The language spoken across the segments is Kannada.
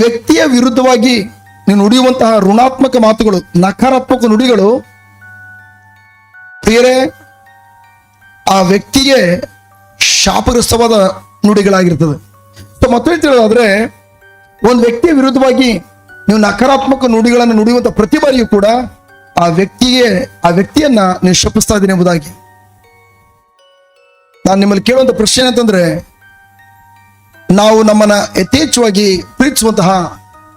ವ್ಯಕ್ತಿಯ ವಿರುದ್ಧವಾಗಿ ನೀನು ನುಡಿಯುವಂತಹ ಋಣಾತ್ಮಕ ಮಾತುಗಳು, ನಕಾರಾತ್ಮಕ ನುಡಿಗಳು, ಪ್ರಿಯರೇ, ಆ ವ್ಯಕ್ತಿಗೆ ಶಾಪಗ್ರಸ್ತವಾದ ನುಡಿಗಳಾಗಿರ್ತದೆ. ಮತ್ತೊಂದು ತಿಳಿದಾದ್ರೆ ಒಂದು ವ್ಯಕ್ತಿಯ ವಿರುದ್ಧವಾಗಿ ನೀವು ನಕಾರಾತ್ಮಕ ನುಡಿಗಳನ್ನು ನುಡಿಯುವಂತ ಪ್ರತಿ ಬಾರಿಯೂ ಕೂಡ ಆ ವ್ಯಕ್ತಿಗೆ, ಆ ವ್ಯಕ್ತಿಯನ್ನ ನೀವು ಶಪಿಸ್ತಾ ಇದ್ದೀನಿ ಎಂಬುದಾಗಿ. ನಾನು ನಿಮ್ಮಲ್ಲಿ ಕೇಳುವಂತ ಪ್ರಶ್ನೆ ಅಂತಂದ್ರೆ ನಾವು ನಮ್ಮನ್ನ ಯಥೇಚ್ಛವಾಗಿ ಪ್ರೀತಿಸುವಂತಹ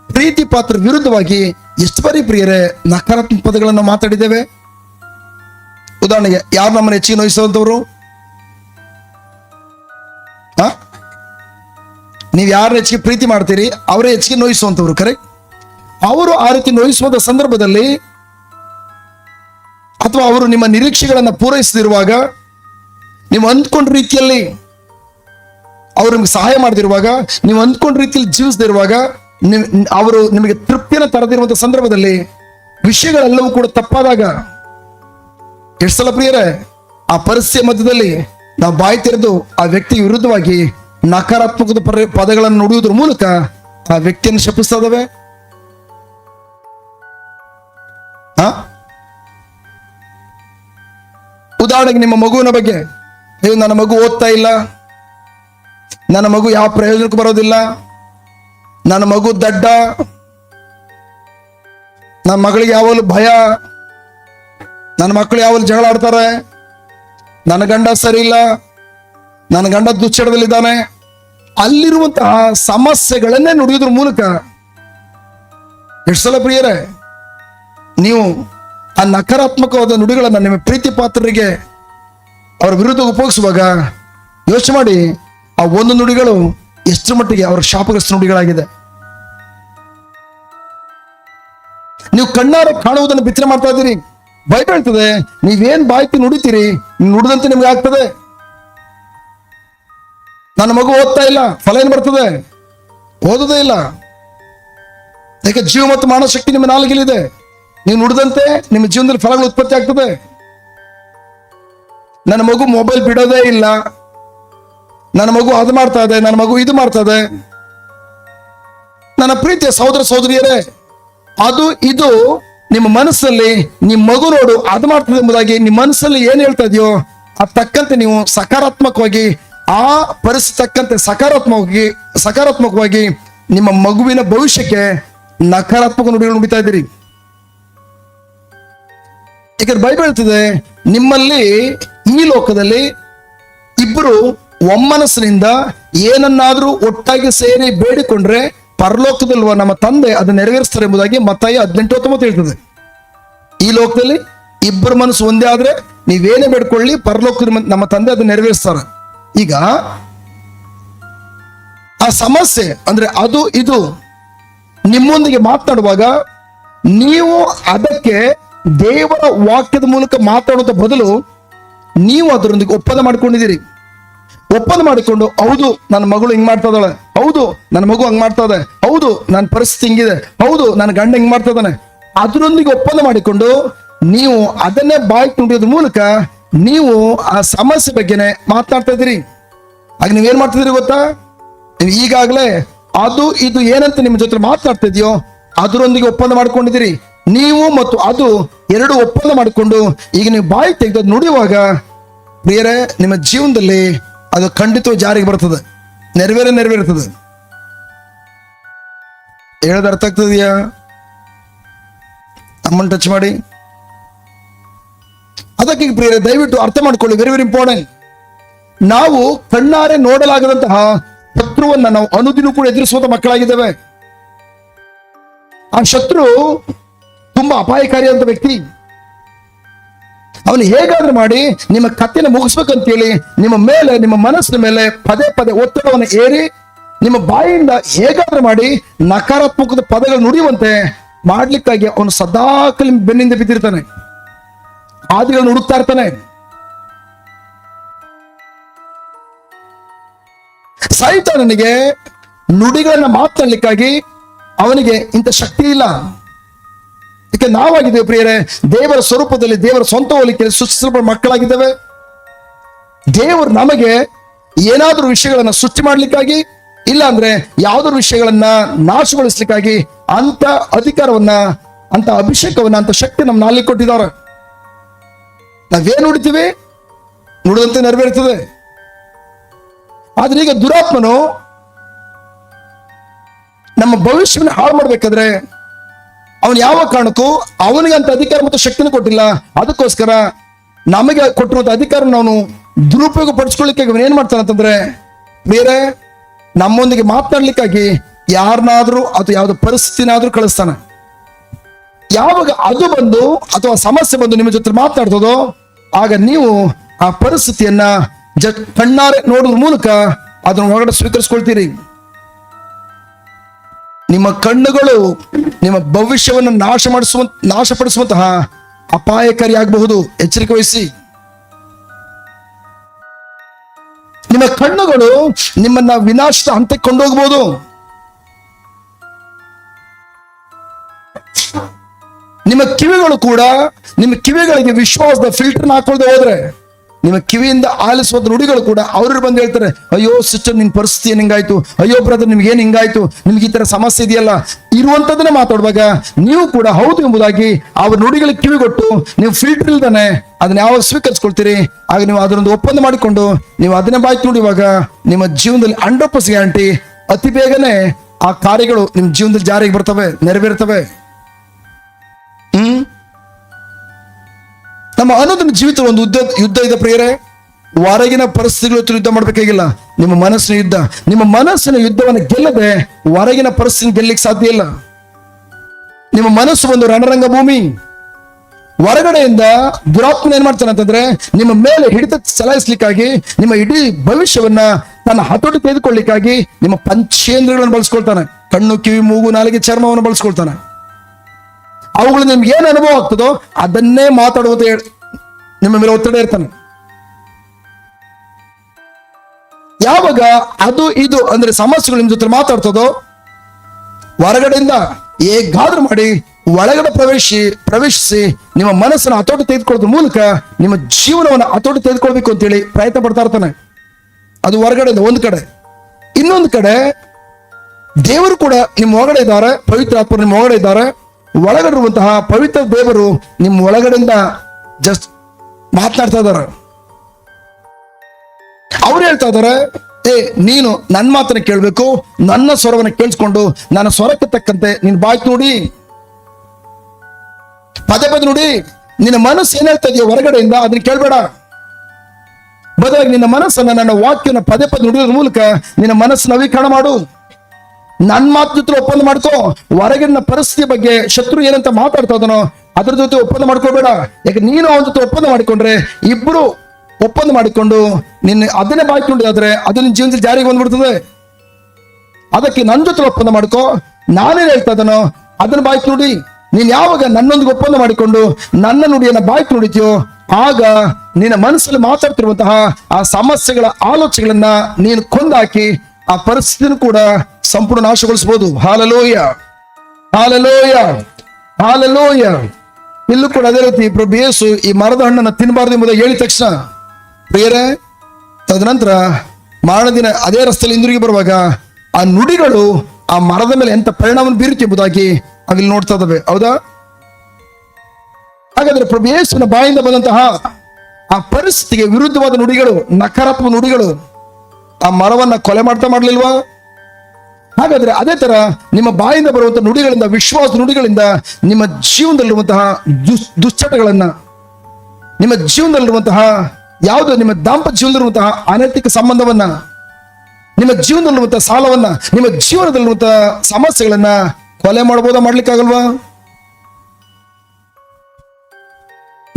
ಪ್ರೀತಿ ಪಾತ್ರ ವಿರುದ್ಧವಾಗಿ ಎಷ್ಟು ಬಾರಿ ಪ್ರಿಯರೇ, ನಕಾರಾತ್ಮಕ ಪದಗಳನ್ನು ಮಾತಾಡಿದ್ದೇವೆ. ಉದಾಹರಣೆಗೆ, ಯಾರು ನಮ್ಮನ್ನು ಹೆಚ್ಚಿಗೆ ಹಾ ನೀವು ಯಾರು ಹೆಚ್ಚಿಗೆ ಪ್ರೀತಿ ಮಾಡ್ತೀರಿ, ಅವರೇ ಹೆಚ್ಚಿಗೆ ನೋಯಿಸುವಂತವ್ರು ಕರೆಕ್ಟ್ ಅವರು ಆ ರೀತಿ ನೋಯಿಸುವಂತ ಸಂದರ್ಭದಲ್ಲಿ ಅಥವಾ ಅವರು ನಿಮ್ಮ ನಿರೀಕ್ಷೆಗಳನ್ನು ಪೂರೈಸದಿರುವಾಗ, ನೀವು ಅಂದ್ಕೊಂಡ ರೀತಿಯಲ್ಲಿ ಅವರು ನಿಮ್ಗೆ ಸಹಾಯ ಮಾಡದಿರುವಾಗ ನೀವು ಅಂದ್ಕೊಂಡ ರೀತಿಯಲ್ಲಿ ಜೀವಿಸದಿರುವಾಗ ನಿಮ್ ಅವರು ನಿಮಗೆ ತೃಪ್ತಿಯನ್ನು ತರದಿರುವಂತ ಸಂದರ್ಭದಲ್ಲಿ ವಿಷಯಗಳೆಲ್ಲವೂ ಕೂಡ ತಪ್ಪಾದಾಗ, ಎಷ್ಟು ಸಲ ಪ್ರಿಯರೇ, ಆ ಪರಿಸ್ಥಿತಿಯ ಮಧ್ಯದಲ್ಲಿ ನಾವು ಬಾಯಿ ತೆರೆದು ಆ ವ್ಯಕ್ತಿ ವಿರುದ್ಧವಾಗಿ ನಕಾರಾತ್ಮಕದ ಪದಗಳನ್ನು ನೋಡುವುದರ ಮೂಲಕ ಆ ವ್ಯಕ್ತಿಯನ್ನು ಶಪಿಸ್ತಾ ಇದಾವೆ ಆ? ಉದಾಹರಣೆಗೆ ನಿಮ್ಮ ಮಗುವಿನ ಬಗ್ಗೆ, ಅಯ್ಯೋ, ನನ್ನ ಮಗು ಓದ್ತಾ ಇಲ್ಲ ನನ್ನ ಮಗು ಯಾವ ಪ್ರಯೋಜನಕ್ಕೂ ಬರೋದಿಲ್ಲ. ನನ್ನ ಮಗು ದಡ್ಡ. ನನ್ನ ಮಗಳಿಗೆ ಯಾವಾಗಲೂ ಭಯ. ನನ್ನ ಮಕ್ಕಳು ಯಾವಾಗಲೂ ಜಗಳ ಆಡ್ತಾರೆ. ನನ್ನ ಗಂಡ ಸರಿ ಇಲ್ಲ. ನನ್ನ ಗಂಡ ದುಶ್ಚಟದಲ್ಲಿದ್ದಾನೆ. ಅಲ್ಲಿರುವಂತಹ ಸಮಸ್ಯೆಗಳನ್ನೇ ನುಡಿಯೋದ್ರ ಮೂಲಕ ಎಷ್ಟು ಸಲ ಪ್ರಿಯರೇ, ನೀವು ಆ ನಕಾರಾತ್ಮಕವಾದ ನುಡಿಗಳನ್ನು ನಿಮ್ಮ ಪ್ರೀತಿ ಪಾತ್ರರಿಗೆ ಅವರ ವಿರುದ್ಧ ಉಪಯೋಗಿಸುವಾಗ ಯೋಚನೆ ಮಾಡಿ ಆ ಒಂದು ನುಡಿಗಳು ಎಷ್ಟು ಮಟ್ಟಿಗೆ ಅವರ ಶಾಪಗ್ರಸ್ತ ನುಡಿಗಳಾಗಿದೆ. ನೀವು ಕಣ್ಣಾರೆ ಕಾಣುವುದನ್ನು ಬಿತ್ತನೆ ಮಾಡ್ತಾ ಇದ್ದೀರಿ. ಭಯ ಹೇಳ್ತದೆ ನೀವೇನ್ ಬಾಯ್ತಿ ನುಡಿತೀರಿ. ನುಡಿದಂತೆ ನಿಮ್ಗೆ ಆಗ್ತದೆ. ನನ್ನ ಮಗು ಓದ್ತಾ ಇಲ್ಲ. ಫಲ ಏನ್ ಬರ್ತದೆ? ಓದೋದೇ ಇಲ್ಲ. ಯಾಕೆ ಜೀವ ಮತ್ತು ಮಾನಶಕ್ತಿ ನಿಮ್ಮ ನಾಲ್ಗಿಲಿದೆ ನೀವು ನುಡಿದಂತೆ ನಿಮ್ಮ ಜೀವನದಲ್ಲಿ ಫಲಗಳು ಉತ್ಪತ್ತಿ ಆಗ್ತದೆ. ನನ್ನ ಮಗು ಮೊಬೈಲ್ ಬಿಡೋದೇ ಇಲ್ಲ. ನನ್ನ ಮಗು ಅದು ಮಾಡ್ತಾ ಇದೆ, ನನ್ನ ಮಗು ಇದು ಮಾಡ್ತಾ ಇದೆ. ನನ್ನ ಪ್ರೀತಿಯ ಸಹೋದರ ಸಹೋದರಿಯರೇ, ಅದು, ಇದು ನಿಮ್ಮ ಮನಸ್ಸಲ್ಲಿ ನಿಮ್ಮ ಮಗು ನೋಡು ಅದು ಮಾಡ್ತದೆ ಎಂಬುದಾಗಿ ನಿಮ್ಮ ಮನಸ್ಸಲ್ಲಿ ಏನ್ ಹೇಳ್ತಾ ಇದೆಯೋ ಅದ್ ತಕ್ಕಂತೆ ನೀವು ಸಕಾರಾತ್ಮಕವಾಗಿ, ಆ ಪರಿಸ್ಥಿತಿ ತಕ್ಕಂತೆ ಸಕಾರಾತ್ಮಕವಾಗಿ ಸಕಾರಾತ್ಮಕವಾಗಿ ನಿಮ್ಮ ಮಗುವಿನ ಭವಿಷ್ಯಕ್ಕೆ ನಕಾರಾತ್ಮಕ ನುಡಿಗಳು ನುಡಿತಾ ಇದ್ದೀರಿ. ಈಗ ಬೈಬಲ್ ನಿಮ್ಮಲ್ಲಿ ಈ ಲೋಕದಲ್ಲಿ ಇಬ್ಬರು ಒಮ್ಮನಸ್ಸಿನಿಂದ ಏನನ್ನಾದರೂ ಒಟ್ಟಾಗಿ ಸೇರಿ ಬೇಡಿಕೊಂಡ್ರೆ ಪರಲೋಕದಲ್ಲಿ ನಮ್ಮ ತಂದೆ ಅದನ್ನು ನೆರವೇರಿಸ್ತಾರೆ ಎಂಬುದಾಗಿ ಮತ್ತಾಯಿ ಹದಿನೆಂಟು ಹತ್ತೊಂಬತ್ತು ಹೇಳ್ತದೆ. ಈ ಲೋಕದಲ್ಲಿ ಇಬ್ಬರು ಮನಸ್ಸು ಒಂದೇ ಆದ್ರೆ ನೀವೇನೇ ಬೇಡ್ಕೊಳ್ಳಿ ಪರಲೋಕದ ನಮ್ಮ ತಂದೆ ಅದನ್ನ ನೆರವೇರಿಸ್ತಾರ. ಈಗ ಆ ಸಮಸ್ಯೆ ಅಂದ್ರೆ ಅದು ಇದು ನಿಮ್ಮೊಂದಿಗೆ ಮಾತನಾಡುವಾಗ ನೀವು ಅದಕ್ಕೆ ದೇವರ ವಾಕ್ಯದ ಮೂಲಕ ಮಾತಾಡೋದ ಬದಲು ನೀವು ಅದರೊಂದಿಗೆ ಒಪ್ಪಂದ ಮಾಡ್ಕೊಂಡಿದ್ದೀರಿ. ಒಪ್ಪಂದ ಮಾಡಿಕೊಂಡು, ಹೌದು, ನನ್ನ ಮಗಳು ಹಿಂಗ್ ಮಾಡ್ತಾ ಇದ್ದಾಳೆ ಹೌದು, ನನ್ನ ಮಗು ಹಂಗ್ ಮಾಡ್ತಾ ಇದೆ ಹೌದು ನನ್ನ ಪರಿಸ್ಥಿತಿ ಹಿಂಗಿದೆ. ಹೌದು, ನನ್ನ ಗಂಡ ಹಿಂಗ್ ಮಾಡ್ತಾ ಇದ್ದಾನೆ ಅದರೊಂದಿಗೆ ಒಪ್ಪಂದ ಮಾಡಿಕೊಂಡು, ನೀವು ಅದನ್ನೇ ಬಾಯಿ ನುಡಿಯೋದ್ರ ಮೂಲಕ ನೀವು ಆ ಸಮಸ್ಯೆ ಬಗ್ಗೆನೆ ಮಾತನಾಡ್ತಾ ಇದ್ದೀರಿ. ಆಗ ನೀವೇನ್ ಮಾಡ್ತಿದ್ದೀರಿ ಗೊತ್ತಾ? ನೀವು ಈಗಾಗಲೇ ಅದು, ಇದು ಏನಂತ ನಿಮ್ಮ ಜೊತೆ ಮಾತನಾಡ್ತಾ ಇದೆಯೋ, ಅದರೊಂದಿಗೆ ಒಪ್ಪಂದ ಮಾಡ್ಕೊಂಡಿದ್ದೀರಿ. ನೀವು ಮತ್ತು ಅದು ಎರಡು ಒಪ್ಪಂದ ಮಾಡಿಕೊಂಡು, ಈಗ ನೀವು ಬಾಯಿ ತೆಗೆದು ನುಡಿಯುವಾಗ ಬೇರೆ ನಿಮ್ಮ ಜೀವನದಲ್ಲಿ ಅದು ಖಂಡಿತ ಜಾರಿಗೆ ಬರ್ತದೆ. ನೆರವೇರೇ ನೆರವೇರ್ತದೆ. ಹೇಳೋದು ಅರ್ಥ ಆಗ್ತದೆಯಾ? ಅಮ್ಮನ್ ಟಚ್ ಮಾಡಿ. ಅದಕ್ಕೆ ಪ್ರಿಯರೆ, ದಯವಿಟ್ಟು ಅರ್ಥ ಮಾಡ್ಕೊಳ್ಳಿ. ವೆರಿ ವೆರಿ ಇಂಪಾರ್ಟೆಂಟ್ ನಾವು ಕಣ್ಣಾರೆ ನೋಡಲಾಗದಂತಹ ಶತ್ರುವನ್ನ ನಾವು ಅನುದಿನ ಕೂಡ ಎದುರಿಸುವಂತ ಮಕ್ಕಳಾಗಿದ್ದೇವೆ. ಆ ಶತ್ರು ತುಂಬಾ ಅಪಾಯಕಾರಿ ಅಂತ ವ್ಯಕ್ತಿ. ಅವನು ಹೇಗಾದ್ರೂ ಮಾಡಿ ನಿಮ್ಮ ಕತ್ತಿನ ಮುಗಿಸ್ಬೇಕಂತೇಳಿ ನಿಮ್ಮ ಮೇಲೆ, ನಿಮ್ಮ ಮನಸ್ಸಿನ ಮೇಲೆ ಪದೇ ಪದೇ ಒತ್ತಡವನ್ನು ಏರಿ ನಿಮ್ಮ ಬಾಯಿಯಿಂದ ಹೇಗಾದ್ರೂ ಮಾಡಿ ನಕಾರಾತ್ಮಕದ ಪದಗಳು ನುಡಿಯುವಂತೆ ಮಾಡ್ಲಿಕ್ಕಾಗಿ ಅವನು ಸದಾಕಲಿ ಬೆನ್ನಿಂದ ಬಿದ್ದಿರ್ತಾನೆ. ಆದಿಗಳನ್ನು ಹುಡುಕ್ತಾ ಇರ್ತಾನೆ. ಸೈತಾನನಿಗೆ ನುಡಿಗಳನ್ನ ಮಾತಾಡ್ಲಿಕ್ಕಾಗಿ ಅವನಿಗೆ ಇಂಥ ಶಕ್ತಿ ಇಲ್ಲ. ಯಾಕೆ ನಾವಾಗಿದ್ದೇವೆ ಪ್ರಿಯರೇ. ದೇವರ ಸ್ವರೂಪದಲ್ಲಿ ದೇವರ ಸ್ವಂತ ಹೋಲಿಕೆಯಲ್ಲಿ ಸೃಷ್ಟಿಸಲ್ಪಟ್ಟ ಮಕ್ಕಳಾಗಿದ್ದೇವೆ. ದೇವರು ನಮಗೆ ಏನಾದರೂ ವಿಷಯಗಳನ್ನ ಸೃಷ್ಟಿ ಮಾಡ್ಲಿಕ್ಕಾಗಿ, ಇಲ್ಲ ಅಂದ್ರೆ ಯಾವ್ದಾದ್ರು ವಿಷಯಗಳನ್ನ ನಾಶಗೊಳಿಸ್ಲಿಕ್ಕಾಗಿ ಅಂತ ಅಧಿಕಾರವನ್ನ, ಅಂತ ಅಭಿಷೇಕವನ್ನ, ಅಂತ ಶಕ್ತಿ ನಮ್ಮ ನಾಲಿಗೆ ಕೊಟ್ಟಿದ್ದಾರೆ. ನಾವೇನ್ ನುಡಿತೀವಿ ನುಡಿದಂತೆ ನೆರವೇರ್ತದೆ ಆದ್ರೆ ಈಗ ದುರಾತ್ಮನು ನಮ್ಮ ಭವಿಷ್ಯವನ್ನು ಹಾಳು ಮಾಡ್ಬೇಕಾದ್ರೆ ಅವನು ಯಾವ ಕಾರಣಕ್ಕೂ ಅವನಿಗಂತ ಅಧಿಕಾರ ಮತ್ತು ಶಕ್ತಿನ ಕೊಟ್ಟಿಲ್ಲ. ಅದಕ್ಕೋಸ್ಕರ ನಮಗೆ ಕೊಟ್ಟಿರುವಂತ ಅಧಿಕಾರ ಅವನು ದುರುಪಯೋಗ ಪಡಿಸ್ಕೊಳ್ಳಿಕ್ಕೆ ಅವನು ಏನ್ ಮಾಡ್ತಾನೆ ಅಂತಂದ್ರೆ ಬೇರೆ ನಮ್ಮೊಂದಿಗೆ ಮಾತನಾಡ್ಲಿಕ್ಕಾಗಿ ಯಾರನ್ನಾದ್ರೂ ಅಥವಾ ಯಾವ್ದು ಪರಿಸ್ಥಿತಿನಾದ್ರೂ ಕಳಿಸ್ತಾನೆ. ಯಾವಾಗ ಅದು ಬಂದು ಅಥವಾ ಸಮಸ್ಯೆ ಬಂದು ನಿಮ್ಮ ಜೊತೆ ಮಾತನಾಡ್ತದೋ, ಆಗ ನೀವು ಆ ಪರಿಸ್ಥಿತಿಯನ್ನ ಜ, ಕಣ್ಣಾರೆ ನೋಡೋದ್ರ ಮೂಲಕ ಅದನ್ನು ಹೊರಗಡೆ ಸ್ವೀಕರಿಸ್ಕೊಳ್ತೀರಿ. ನಿಮ್ಮ ಕಣ್ಣುಗಳು ನಿಮ್ಮ ಭವಿಷ್ಯವನ್ನು ನಾಶ ಮಾಡಿಸುವ ನಾಶಪಡಿಸುವಂತಹ ಅಪಾಯಕಾರಿಯಾಗಬಹುದು. ಎಚ್ಚರಿಕೆ ವಹಿಸಿ. ನಿಮ್ಮ ಕಣ್ಣುಗಳು ನಿಮ್ಮನ್ನ ವಿನಾಶದ ಹಂತಕ್ಕೆ ಕೊಂಡೋಗಬಹುದು. ನಿಮ್ಮ ಕಿವಿಗಳು ಕೂಡ ನಿಮ್ಮ ಕಿವಿಗಳಿಗೆ ವಿಶ್ವಾಸದ ಫಿಲ್ಟರ್ ಹಾಕೊಳ್ದೆ ಹೋದ್ರೆ ನಿಮ್ಮ ಕಿವಿಯಿಂದ ಆಲಿಸುವ ನುಡಿಗಳು ಕೂಡ ಅವರು ಬಂದು ಹೇಳ್ತಾರೆ, ಅಯ್ಯೋ, ಸಿಸ್ಟರ್, ನಿನ್ ಪರಿಸ್ಥಿತಿ ಹಿಂಗಾಯ್ತು? ಅಯ್ಯೋ ಬ್ರದರ್ ನಿಮ್ಗೆ ಏನ್ ಹಿಂಗಾಯ್ತು? ನಿಮ್ಗೆ ಈ ತರ ಸಮಸ್ಯೆ ಇದೆಯಲ್ಲ? ಇರುವಂತದನ್ನೇ ಮಾತಾಡುವಾಗ ನೀವು ಕೂಡ ಹೌದು ಎಂಬುದಾಗಿ ಅವ್ರ ನುಡಿಗಳಿಗೆ ಕಿವಿಗೊಟ್ಟು ನೀವು ಫಿಲ್ಟರ್ ಇಲ್ದಾನೆ ಅದನ್ನ ಯಾವಾಗ ಸ್ವೀಕರಿಸ್ಕೊಳ್ತೀರಿ? ಆಗ ನೀವು ಅದರೊಂದು ಒಪ್ಪಂದ ಮಾಡಿಕೊಂಡು ನೀವು ಅದನ್ನೇ ಬಾಯ್ತು ತುಡಿಯುವಾಗ ನಿಮ್ಮ ಜೀವನದಲ್ಲಿ ಹಂಡ್ರೆಡ್ ಗ್ಯಾರಂಟಿ ಅತಿ ಬೇಗನೆ ಆ ಕಾರ್ಯಗಳು ನಿಮ್ಮ ಜೀವನದಲ್ಲಿ ಜಾರಿಗೆ ಬರ್ತವೆ, ನೆರವೇರ್ತವೆ. ಹ್ಮ್? ನಮ್ಮ ಅನುದಿನ ಜೀವಿತ ಒಂದು ಯುದ್ಧ ಯುದ್ಧ ಇದೆ ಪ್ರಿಯರೇ. ಹೊರಗಿನ ಪರಿಸ್ಥಿತಿಗಳ ಯುದ್ಧ ಮಾಡ್ಬೇಕಾಗಿಲ್ಲ ನಿಮ್ಮ ಮನಸ್ಸಿನ ಯುದ್ಧ. ನಿಮ್ಮ ಮನಸ್ಸಿನ ಯುದ್ಧವನ್ನು ಗೆಲ್ಲದೆ ಹೊರಗಿನ ಪರಿಸ್ಥಿತಿ ಗೆಲ್ಲಕ್ಕೆ ಸಾಧ್ಯ ಇಲ್ಲ. ನಿಮ್ಮ ಮನಸ್ಸು ಒಂದು ರಣರಂಗ ಭೂಮಿ. ಹೊರಗಡೆಯಿಂದ ದುರಾತ್ಮನ ಏನ್ ಮಾಡ್ತಾನೆ ಅಂತಂದ್ರೆ, ನಿಮ್ಮ ಮೇಲೆ ಹಿಡಿತ ಚಲಾಯಿಸ್ಲಿಕ್ಕಾಗಿ, ನಿಮ್ಮ ಇಡೀ ಭವಿಷ್ಯವನ್ನ ತನ್ನ ಹತೋಟಿ ತೆಗೆದುಕೊಳ್ಳಿಕ್ಕಾಗಿ ನಿಮ್ಮ ಪಂಚೇಂದ್ರಗಳನ್ನು ಬಳಸ್ಕೊಳ್ತಾನೆ. ಕಣ್ಣು, ಕಿವಿ, ಮೂಗು, ನಾಲಿಗೆ ಚರ್ಮವನ್ನು ಬಳಸ್ಕೊಳ್ತಾನೆ. ಅವುಗಳು ನಿಮ್ಗೆ ಏನು ಅನುಭವ ಆಗ್ತದೋ ಅದನ್ನೇ ಮಾತಾಡುವಂತ ಹೇಳಿ. ನಿಮ್ಮ ಮೇಲೆ ಒತ್ತಡ ಇರ್ತಾನೆ. ಯಾವಾಗ ಅದು ಇದು ಅಂದ್ರೆ ಸಮಸ್ಯೆಗಳು ನಿಮ್ಮ ಜೊತೆ ಮಾತಾಡ್ತದೋ, ಹೊರಗಡೆಯಿಂದ ಹೇಗಾದ್ರೂ ಮಾಡಿ ಒಳಗಡೆ ಪ್ರವೇಶಿ, ಪ್ರವೇಶಿಸಿ ನಿಮ್ಮ ಮನಸ್ಸನ್ನು ಹತೋಟಿ ತೆಗೆದುಕೊಳ್ಳೋದ್ರ ಮೂಲಕ ನಿಮ್ಮ ಜೀವನವನ್ನು ಹತೋಟಿ ತೆಗೆದುಕೊಳ್ಬೇಕು ಅಂತೇಳಿ ಪ್ರಯತ್ನ ಪಡ್ತಾ ಇರ್ತಾನೆ. ಅದು ಹೊರಗಡೆ ಒಂದು ಕಡೆ. ಇನ್ನೊಂದು ಕಡೆ ದೇವರು ಕೂಡ ನಿಮ್ಮ ಒಳಗಡೆ ಇದ್ದಾರೆ, ಪವಿತ್ರ ಆತ್ಮ ನಿಮ್ಮ ಒಳಗಡೆ ಇದ್ದಾರೆ. ಒಳಗಡೆ ಇರುವಂತಹ ಪವಿತ್ರ ದೇವರು ನಿಮ್ಮ ಒಳಗಡೆಯಿಂದ ಜಸ್ಟ್ ಮಾತನಾಡ್ತಾ ಇದ್ದಾರೆ. ಅವ್ರು ಹೇಳ್ತಾ ಇದ್ದಾರೆ, ಏ, ನೀನು ನನ್ನ ಮಾತನ್ನ ಕೇಳಬೇಕು, ನನ್ನ ಸ್ವರವನ್ನ ಕೇಳಿಸ್ಕೊಂಡು ನನ್ನ ಸ್ವರಕ್ಕೆ ತಕ್ಕಂತೆ ನಿನ್ನ ಬಾಯ್ತು ನೋಡಿ. ಪದೇ ಪದೇ ನೋಡಿ, ನಿನ್ನ ಮನಸ್ಸು ಏನ್ ಹೇಳ್ತಾ ಇದೆಯೋ ಹೊರಗಡೆಯಿಂದ ಅದನ್ನ ಕೇಳಬೇಡ. ಬದಲಾಗಿ ನಿನ್ನ ಮನಸ್ಸನ್ನ ನನ್ನ ವಾಕ್ಯನ ಪದೇ ಪದೇ ನುಡಿಯೋದ್ರ ಮೂಲಕ ನಿನ್ನ ಮನಸ್ಸು ನವೀಕರಣ ಮಾಡು. ನನ್ನ ಮಾತು ಜೊತೆ ಒಪ್ಪಂದ ಮಾಡ್ಕೋ. ಹೊರಗಿನ ಪರಿಸ್ಥಿತಿ ಬಗ್ಗೆ ಶತ್ರು ಏನಂತ ಮಾತಾಡ್ತಾ ಇದನೋ ಅದ್ರ ಜೊತೆ ಒಪ್ಪಂದ ಮಾಡ್ಕೋಬೇಡ. ಯಾಕೆ ನೀನು ಅವನ ಜೊತೆ ಒಪ್ಪಂದ ಮಾಡಿಕೊಂಡ್ರೆ ಇಬ್ರು ಒಪ್ಪಂದ ಮಾಡಿಕೊಂಡು ನಿನ್ನ ಅದನ್ನೇ ಬಾಯ್ಕೊಂಡಿದ್ರೆ ಅದು ನಿನ್ನ ಜೀವನದಲ್ಲಿ ಜಾರಿಗೆ ಬಂದ್ಬಿಡ್ತದೆ. ಅದಕ್ಕೆ ನನ್ನ ಜೊತೆ ಒಪ್ಪಂದ ಮಾಡ್ಕೋ. ನಾನೇನ್ ಹೇಳ್ತಾ ಇದನೋ ಅದನ್ನ ಬಾಯ್ಕ್ ನೋಡಿ ನೀನ್ ಯಾವಾಗ ನನ್ನೊಂದಿಗೆ ಒಪ್ಪಂದ ಮಾಡಿಕೊಂಡು ನನ್ನ ನುಡಿಯನ್ನ ಬಾಯ್ಕ್ ನೋಡಿದ್ಯೋ ಆಗ ನಿನ್ನ ಮನಸ್ಸಲ್ಲಿ ಮಾತಾಡ್ತಿರುವಂತಹ ಆ ಸಮಸ್ಯೆಗಳ ಆಲೋಚನೆಗಳನ್ನ ನೀನು ಕೊಂದಾಕಿ ಆ ಪರಿಸ್ಥಿತಿನೂ ಕೂಡ ಸಂಪೂರ್ಣ ನಾಶಗೊಳಿಸಬಹುದು. ಹಾಲಲೋಯ. ಹಾಲಲೋಯ. ಹಾಲಲೋಯ. ಇಲ್ಲೂ ಕೂಡ ಅದೇ ರೀತಿ ಪ್ರಭು ಯೇಸು ಈ ಮರದ ಹಣ್ಣನ್ನು ತಿನ್ನಬಾರದು ಎಂಬುದಾಗಿ ಹೇಳಿದ ತಕ್ಷಣ, ಪ್ರಿಯರೇ, ತದನಂತರ ಮಾರಣ ದಿನ ಅದೇ ರಸ್ತೆಯಲ್ಲಿ ಹಿಂದಿರುಗಿ ಬರುವಾಗ ಆ ನುಡಿಗಳು ಆ ಮರದ ಮೇಲೆ ಎಂತ ಪರಿಣಾಮ ಬೀರುತ್ತೆ ಎಂಬುದಾಗಿ ಅಲ್ಲಿ ನೋಡ್ತಾ ಇದ್ದಾವೆ. ಹೌದಾ? ಹಾಗಾದ್ರೆ ಪ್ರಭು ಬಾಯಿಂದ ಬಂದಂತಹ ಆ ಪರಿಸ್ಥಿತಿಗೆ ವಿರುದ್ಧವಾದ ನುಡಿಗಳು, ನಕಾರಾತ್ಮಕ ನುಡಿಗಳು, ಆ ಮರವನ್ನ ಕೊಲೆ ಮಾಡ್ತಾ ಮಾಡ್ಲಿಲ್ವಾ? ಹಾಗಾದ್ರೆ ಅದೇ ತರ ನಿಮ್ಮ ಬಾಯಿಂದ ಬರುವಂತಹ ನುಡಿಗಳಿಂದ, ವಿಶ್ವಾಸ ನುಡಿಗಳಿಂದ ನಿಮ್ಮ ಜೀವನದಲ್ಲಿರುವಂತಹ ದುಸ್ ದುಶ್ಚಟಗಳನ್ನ, ನಿಮ್ಮ ಜೀವನದಲ್ಲಿರುವಂತಹ ಯಾವುದು, ನಿಮ್ಮ ದಾಂಪತ್ಯ ಜೀವನದಲ್ಲಿರುವಂತಹ ಅನೈತಿಕ ಸಂಬಂಧವನ್ನ, ನಿಮ್ಮ ಜೀವನದಲ್ಲಿರುವಂತಹ ಸಾಲವನ್ನ, ನಿಮ್ಮ ಜೀವನದಲ್ಲಿರುವಂತಹ ಸಮಸ್ಯೆಗಳನ್ನ ಕೊಲೆ ಮಾಡಬಹುದಾ ಮಾಡ್ಲಿಕ್ಕಾಗಲ್ವಾ?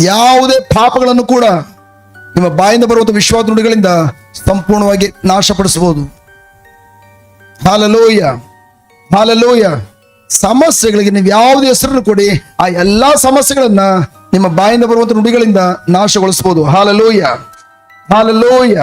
ಯಾವುದೇ ಪಾಪಗಳನ್ನು ಕೂಡ ನಿಮ್ಮ ಬಾಯಿಂದ ಬರುವಂತಹ ವಿಶ್ವಾಸ ನುಡಿಗಳಿಂದ ಸಂಪೂರ್ಣವಾಗಿ ನಾಶಪಡಿಸಬಹುದು. ಹಾಲಲೋಯ. ಹಾಲಲೋಯ. ಸಮಸ್ಯೆಗಳಿಗೆ ನೀವು ಯಾವುದೇ ಹೆಸರನ್ನು ಕೊಡಿ. ಆ ಎಲ್ಲಾ ಸಮಸ್ಯೆಗಳನ್ನ ನಿಮ್ಮ ಬಾಯಿಂದ ಬರುವಂತ ನುಡಿಗಳಿಂದ ನಾಶಗೊಳಿಸಬಹುದು. ಹಾಲಲೋಯ. ಹಾಲಲೋಯ.